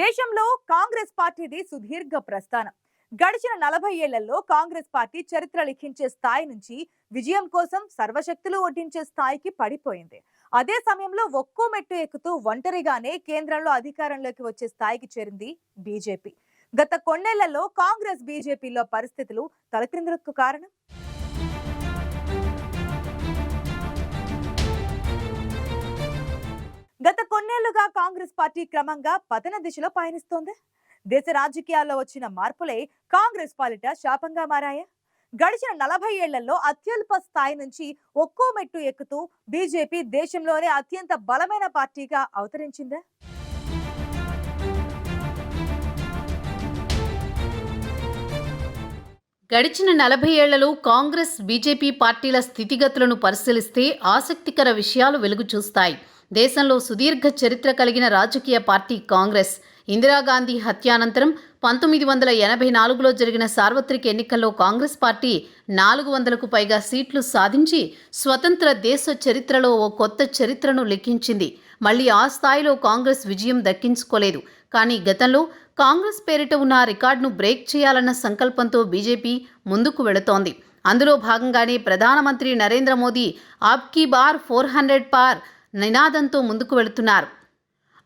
దేశంలో కాంగ్రెస్ పార్టీది సుదీర్ఘ ప్రస్థానం. గడిచిన నలభై ఏళ్ళలో కాంగ్రెస్ పార్టీ చరిత్ర లిఖించే స్థాయి నుంచి విజయం కోసం సర్వశక్తులు ఒడ్డించే స్థాయికి పడిపోయింది. అదే సమయంలో ఒక్కో మెట్టు ఎక్కుతూ ఒంటరిగానే కేంద్రంలో అధికారంలోకి వచ్చే స్థాయికి చేరింది బీజేపీ. గత కొన్నేళ్ళలో కాంగ్రెస్ బీజేపీలో పరిస్థితులు తలక్రిందులకు కారణం? గత కొన్నేళ్ళుగా కాంగ్రెస్ పార్టీ క్రమంగా పతన దిశలో పయనిస్తోంది. దేశ రాజకీయాల్లో వచ్చిన మార్పులే కాంగ్రెస్ పాలిట శాపంగా మారాయా? గడిచిన నలభై ఏళ్ళలో అత్యల్ప స్థాయి నుంచి ఒక్కో మెట్టు ఎక్కుతూ బీజేపీ దేశంలోనే అత్యంత బలమైన పార్టీగా అవతరించిందా? గడిచిన నలభై ఏళ్ళలో కాంగ్రెస్ బీజేపీ పార్టీల స్థితిగతులను పరిశీలిస్తే ఆసక్తికర విషయాలు వెలుగు చూస్తాయి. దేశంలో సుదీర్ఘ చరిత్ర కలిగిన రాజకీయ పార్టీ కాంగ్రెస్. ఇందిరాగాంధీ హత్యానంతరం పంతొమ్మిది వందల ఎనభై నాలుగులో జరిగిన సార్వత్రిక ఎన్నికల్లో కాంగ్రెస్ పార్టీ నాలుగు వందలకు పైగా సీట్లు సాధించి స్వతంత్ర దేశ చరిత్రలో ఓ కొత్త చరిత్రను లిఖించింది మళ్ళీ ఆ స్థాయిలో కాంగ్రెస్ విజయం దక్కించుకోలేదు. కానీ గతంలో కాంగ్రెస్ పేరిట ఉన్న రికార్డును బ్రేక్ చేయాలన్న సంకల్పంతో బీజేపీ ముందుకు వెళుతోంది. అందులో భాగంగానే ప్రధానమంత్రి నరేంద్ర మోదీ ఆబ్కీ బార్ ఫోర్ హండ్రెడ్ పార్ నినాదంతో ముందుకు వెళుతున్నారు.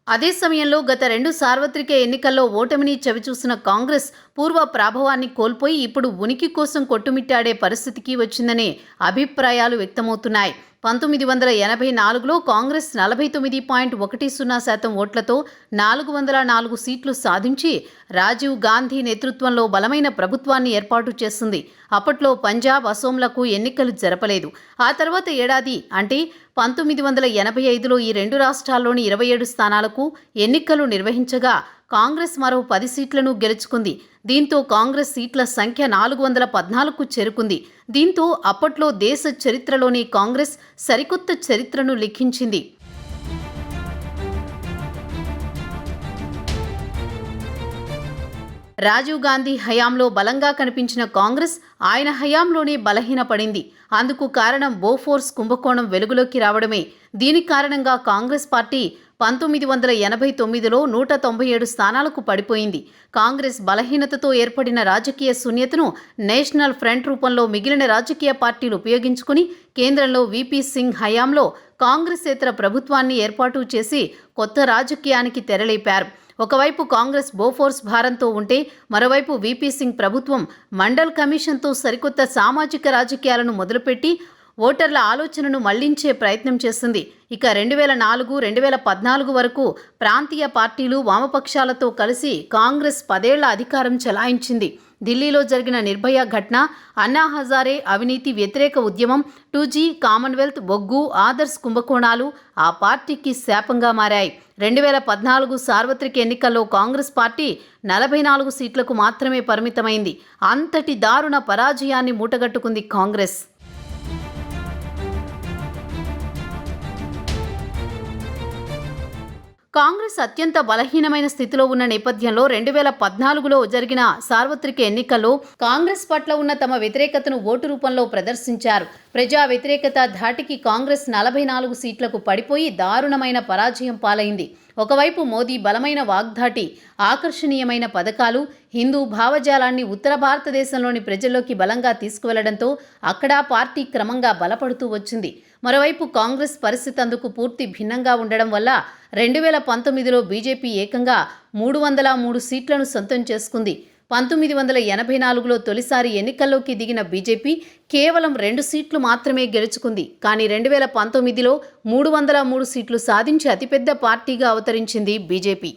అదే సమయంలో గత రెండు సార్వత్రిక ఎన్నికల్లో ఓటమిని చవిచూసిన కాంగ్రెస్ పూర్వ ప్రాభవాన్ని కోల్పోయి ఇప్పుడు ఉనికి కోసం కొట్టుమిట్టాడే పరిస్థితికి వచ్చిందనే అభిప్రాయాలు వ్యక్తమవుతున్నాయి. పంతొమ్మిది వందల ఎనభై నాలుగులో కాంగ్రెస్ నలభై తొమ్మిది పాయింట్ ఒకటి సున్నా శాతం ఓట్లతో నాలుగు వందల నాలుగు సీట్లు సాధించి రాజీవ్ గాంధీ నేతృత్వంలో బలమైన ప్రభుత్వాన్ని ఏర్పాటు చేసింది అప్పట్లో పంజాబ్ అసోంలకు ఎన్నికలు జరపలేదు. ఆ తర్వాత ఏడాది అంటే పంతొమ్మిది వందల ఎనభై ఐదులో ఈ రెండు రాష్ట్రాల్లోని ఇరవై ఏడు స్థానాలకు ఎన్నికలు నిర్వహించగా కాంగ్రెస్ మరో పది సీట్లను గెలుచుకుంది. దీంతో కాంగ్రెస్ సీట్ల సంఖ్య నాలుగు వందల పద్నాలుగుకు చేరుకుంది. దీంతో అప్పట్లో దేశ చరిత్రలోని కాంగ్రెస్ సరికొత్త చరిత్రను లిఖించింది. రాజీవ్ గాంధీ హయాంలో బలంగా కనిపించిన కాంగ్రెస్ ఆయన హయాంలోనే బలహీనపడింది. అందుకు కారణం బోఫోర్స్ కుంభకోణం వెలుగులోకి రావడమే. దీని కారణంగా కాంగ్రెస్ పార్టీ పంతొమ్మిది వందల ఎనభై తొమ్మిదిలో నూట తొంభై ఏడు స్థానాలకు పడిపోయింది. కాంగ్రెస్ బలహీనతతో ఏర్పడిన రాజకీయ శూన్యతను నేషనల్ ఫ్రంట్ రూపంలో మిగిలిన రాజకీయ పార్టీలు ఉపయోగించుకుని కేంద్రంలో వీపీ సింగ్ హయాంలో కాంగ్రెసేతర ప్రభుత్వాన్ని ఏర్పాటు చేసి కొత్త రాజకీయానికి తెరలేపారు. ఒకవైపు కాంగ్రెస్ బోఫోర్స్ భారంతో ఉంటే మరోవైపు వీపీ సింగ్ ప్రభుత్వం మండల్ కమిషన్తో సరికొత్త సామాజిక రాజకీయాలను మొదలుపెట్టి ఓటర్ల ఆలోచనను మళ్ళించే ప్రయత్నం చేసింది ఇక రెండు వేల నాలుగు రెండు వేల పద్నాలుగు వరకు ప్రాంతీయ పార్టీలు వామపక్షాలతో కలిసి కాంగ్రెస్ పదేళ్ళ అధికారం చెలాయించింది. ఢిల్లీలో జరిగిన నిర్భయ ఘటన అన్నా హజారే అవినీతి వ్యతిరేక ఉద్యమం టూ జీ కామన్వెల్త్ బొగ్గు ఆదర్శ్ కుంభకోణాలు ఆ పార్టీకి శాపంగా మారాయి. రెండు వేల పద్నాలుగు సార్వత్రిక ఎన్నికల్లో కాంగ్రెస్ పార్టీ నలభై నాలుగు సీట్లకు మాత్రమే పరిమితమైంది. అంతటి దారుణ పరాజయాన్ని మూటగట్టుకుంది కాంగ్రెస్. కాంగ్రెస్ అత్యంత బలహీనమైన స్థితిలో ఉన్న నేపథ్యంలో రెండు వేల పద్నాలుగులో జరిగిన సార్వత్రిక ఎన్నికల్లో కాంగ్రెస్ పట్ల ఉన్న తమ వ్యతిరేకతను ఓటు రూపంలో ప్రదర్శించారు. ప్రజా వ్యతిరేకత ధాటికి కాంగ్రెస్ నలభై నాలుగు సీట్లకు పడిపోయి దారుణమైన పరాజయం పాలైంది. ఒకవైపు మోదీ బలమైన వాగ్దాటి ఆకర్షణీయమైన పథకాలు హిందూ భావజాలాన్ని ఉత్తర భారతదేశంలోని ప్రజల్లోకి బలంగా తీసుకువెళ్ళడంతో అక్కడా పార్టీ క్రమంగా బలపడుతూ వచ్చింది. మరోవైపు కాంగ్రెస్ పరిస్థితి అందుకు పూర్తి భిన్నంగా ఉండడం వల్ల రెండు వేల పంతొమ్మిదిలో బీజేపీ ఏకంగా మూడు వందల మూడు సీట్లను సొంతం చేసుకుంది. పంతొమ్మిది వందల ఎనభై నాలుగులో తొలిసారి ఎన్నికల్లోకి దిగిన బీజేపీ కేవలం రెండు సీట్లు మాత్రమే గెలుచుకుంది. కానీ రెండు వేల పంతొమ్మిదిలో మూడు వందల మూడు సీట్లు సాధించి అతిపెద్ద పార్టీగా అవతరించింది బీజేపీ.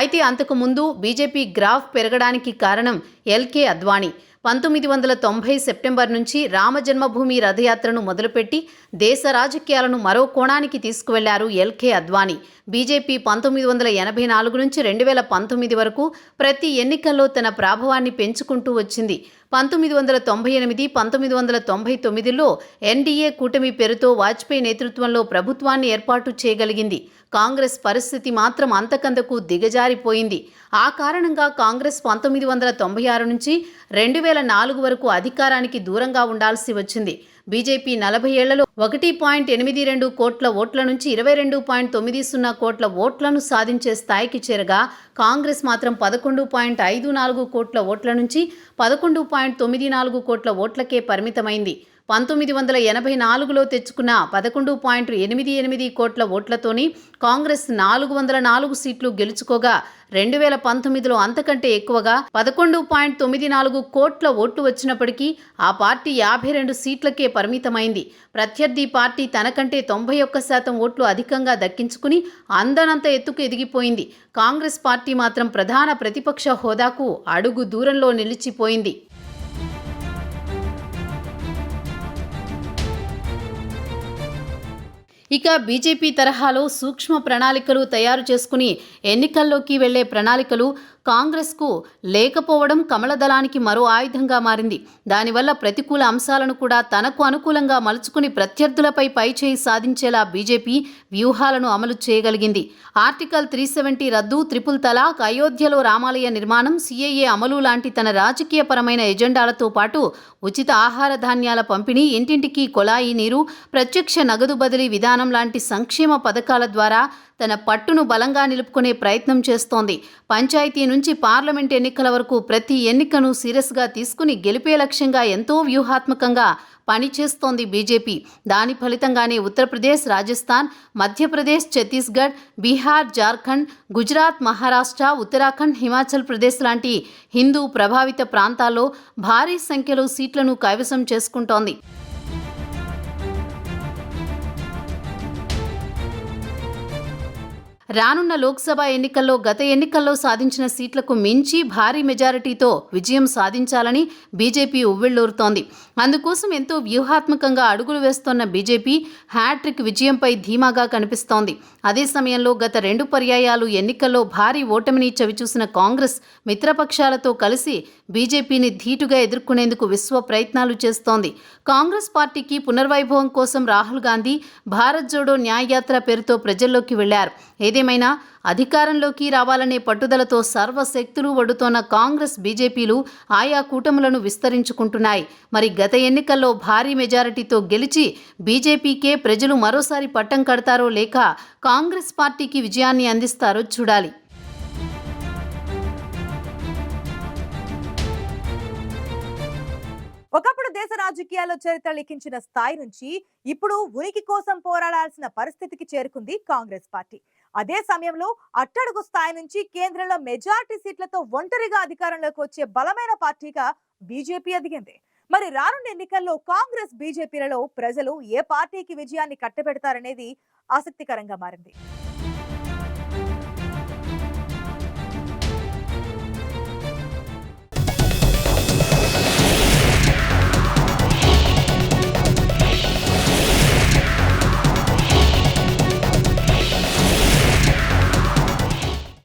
అయితే అంతకు ముందు బీజేపీ గ్రాఫ్ పెరగడానికి కారణం ఎల్కే అద్వానీ. పంతొమ్మిది వందల తొంభై సెప్టెంబర్ నుంచి రామ జన్మభూమి రథయాత్రను మొదలుపెట్టి దేశ రాజకీయాలను మరో కోణానికి తీసుకువెళ్ళారు ఎల్కే అద్వానీ. బీజేపీ పంతొమ్మిది వందల ఎనభై నాలుగు నుంచి రెండు వేల పంతొమ్మిది వరకు ప్రతి ఎన్నికల్లో తన ప్రాభవాన్ని పెంచుకుంటూ వచ్చింది. పంతొమ్మిది వందల తొంభై ఎనిమిది పంతొమ్మిది వందల తొంభై తొమ్మిదిలో ఎన్డీఏ కూటమి పేరుతో వాజ్పేయి నేతృత్వంలో ప్రభుత్వాన్ని ఏర్పాటు చేయగలిగింది. కాంగ్రెస్ పరిస్థితి మాత్రం అంతకంతకు దిగజారిపోయింది. ఆ కారణంగా కాంగ్రెస్ పంతొమ్మిది వందల తొంభై ఆరు నుంచి రెండు వేల నాలుగు వరకు అధికారానికి దూరంగా ఉండాల్సి వచ్చింది. బీజేపీ నలభై ఏళ్ళలో ఒకటి పాయింట్ ఎనిమిది రెండు కోట్ల ఓట్ల నుంచి ఇరవై రెండు పాయింట్ తొమ్మిది సున్నా కోట్ల ఓట్లను సాధించే స్థాయికి చేరగా కాంగ్రెస్ మాత్రం పదకొండు పాయింట్ ఐదు నాలుగు కోట్ల ఓట్ల నుంచి పదకొండు పాయింట్ తొమ్మిది నాలుగు కోట్ల ఓట్లకే పరిమితమైంది. పంతొమ్మిది వందల ఎనభై నాలుగులో తెచ్చుకున్న పదకొండు పాయింట్ ఎనిమిది ఎనిమిది కోట్ల ఓట్లతోని కాంగ్రెస్ నాలుగు వందల నాలుగు సీట్లు గెలుచుకోగా రెండు వేల పంతొమ్మిదిలో అంతకంటే ఎక్కువగా పదకొండు పాయింట్ తొమ్మిది నాలుగు కోట్ల ఓట్లు వచ్చినప్పటికీ ఆ పార్టీ యాభై రెండు సీట్లకే పరిమితమైంది. ప్రత్యర్థి పార్టీ తనకంటే తొంభై ఒక్క శాతం ఓట్లు అధికంగా దక్కించుకుని అందనంత ఎత్తుకు ఎదిగిపోయింది. కాంగ్రెస్ పార్టీ మాత్రం ప్రధాన ప్రతిపక్ష హోదాకు అడుగు దూరంలో నిలిచిపోయింది. ఇక బీజేపీ తరహాలో సూక్ష్మ ప్రణాళికలు తయారు చేసుకుని ఎన్నికల్లోకి వెళ్ళే ప్రణాళికలు కాంగ్రెస్కు లేకపోవడం కమలదళానికి మరో ఆయుధంగా మారింది. దానివల్ల ప్రతికూల అంశాలను కూడా తనకు అనుకూలంగా మలుచుకుని ప్రత్యర్థులపై పైచేయి సాధించేలా బీజేపీ వ్యూహాలను అమలు చేయగలిగింది. ఆర్టికల్ త్రీ సెవెంటీ రద్దు త్రిపుల్ తలాక్ అయోధ్యలో రామాలయ నిర్మాణం సీఏఏ అమలు లాంటి తన రాజకీయపరమైన ఎజెండాలతో పాటు ఉచిత ఆహార ధాన్యాల పంపిణీ ఇంటింటికి కొలాయి నీరు ప్రత్యక్ష నగదు బదిలీ విధానం లాంటి సంక్షేమ పథకాల ద్వారా తన పట్టును బలంగా నిలుపుకునే ప్రయత్నం చేస్తోంది. పంచాయతీ నుంచి పార్లమెంట్ ఎన్నికల వరకు ప్రతి ఎన్నికను సీరియస్గా తీసుకుని గెలిపే లక్ష్యంగా ఎంతో వ్యూహాత్మకంగా పనిచేస్తోంది బీజేపీ. దాని ఫలితంగానే ఉత్తరప్రదేశ్ రాజస్థాన్ మధ్యప్రదేశ్ ఛత్తీస్గఢ్ బీహార్ జార్ఖండ్ గుజరాత్ మహారాష్ట్ర ఉత్తరాఖండ్ హిమాచల్ ప్రదేశ్ లాంటి హిందూ ప్రభావిత ప్రాంతాల్లో భారీ సంఖ్యలో సీట్లను కైవసం చేసుకుంటోంది. రానున్న లోక్సభ ఎన్నికల్లో గత ఎన్నికల్లో సాధించిన సీట్లకు మించి భారీ మెజారిటీతో విజయం సాధించాలని బీజేపీ ఉవ్వెళ్ళూరుతోంది అందుకోసం ఎంతో వ్యూహాత్మకంగా అడుగులు వేస్తోన్న బీజేపీ హ్యాట్రిక్ విజయంపై ధీమాగా కనిపిస్తోంది. అదే సమయంలో గత రెండు పర్యాయాలు ఎన్నికల్లో భారీ ఓటమిని చవిచూసిన కాంగ్రెస్ మిత్రపక్షాలతో కలిసి బీజేపీని ధీటుగా ఎదుర్కొనేందుకు విశ్వ ప్రయత్నాలు చేస్తోంది. కాంగ్రెస్ పార్టీకి పునర్వైభవం కోసం రాహుల్ గాంధీ భారత్ జోడో న్యాయయాత్ర పేరుతో ప్రజల్లోకి వెళ్ళారు. ఏదేమైనా అధికారంలోకి రావాలనే పట్టుదలతో సర్వశక్తులు వడుతోన్న కాంగ్రెస్ బీజేపీలు ఆయా కూటములను విస్తరించుకుంటున్నాయి. మరి గత ఎన్నికల్లో భారీ మెజారిటీతో గెలిచి బీజేపీకే ప్రజలు మరోసారి పట్టం కడతారో లేక కాంగ్రెస్ పార్టీకి విజయాన్ని అందిస్తారో చూడాలి. ఒకప్పుడు దేశ రాజకీయాల్లో చరిత్ర లిఖించిన స్థాయి నుంచి ఇప్పుడు ఉనికి కోసం పోరాడాల్సిన పరిస్థితికి చేరుకుంది కాంగ్రెస్ పార్టీ. అదే సమయంలో అట్టడుగు స్థాయి నుంచి కేంద్రంలో మెజార్టీ సీట్లతో ఒంటరిగా అధికారంలోకి వచ్చే బలమైన పార్టీగా బీజేపీ ఎదిగింది మరి రానున్న ఎన్నికల్లో కాంగ్రెస్ బీజేపీలలో ప్రజలు ఏ పార్టీకి విజయాన్ని కట్టబెడతారనేది ఆసక్తికరంగా మారింది.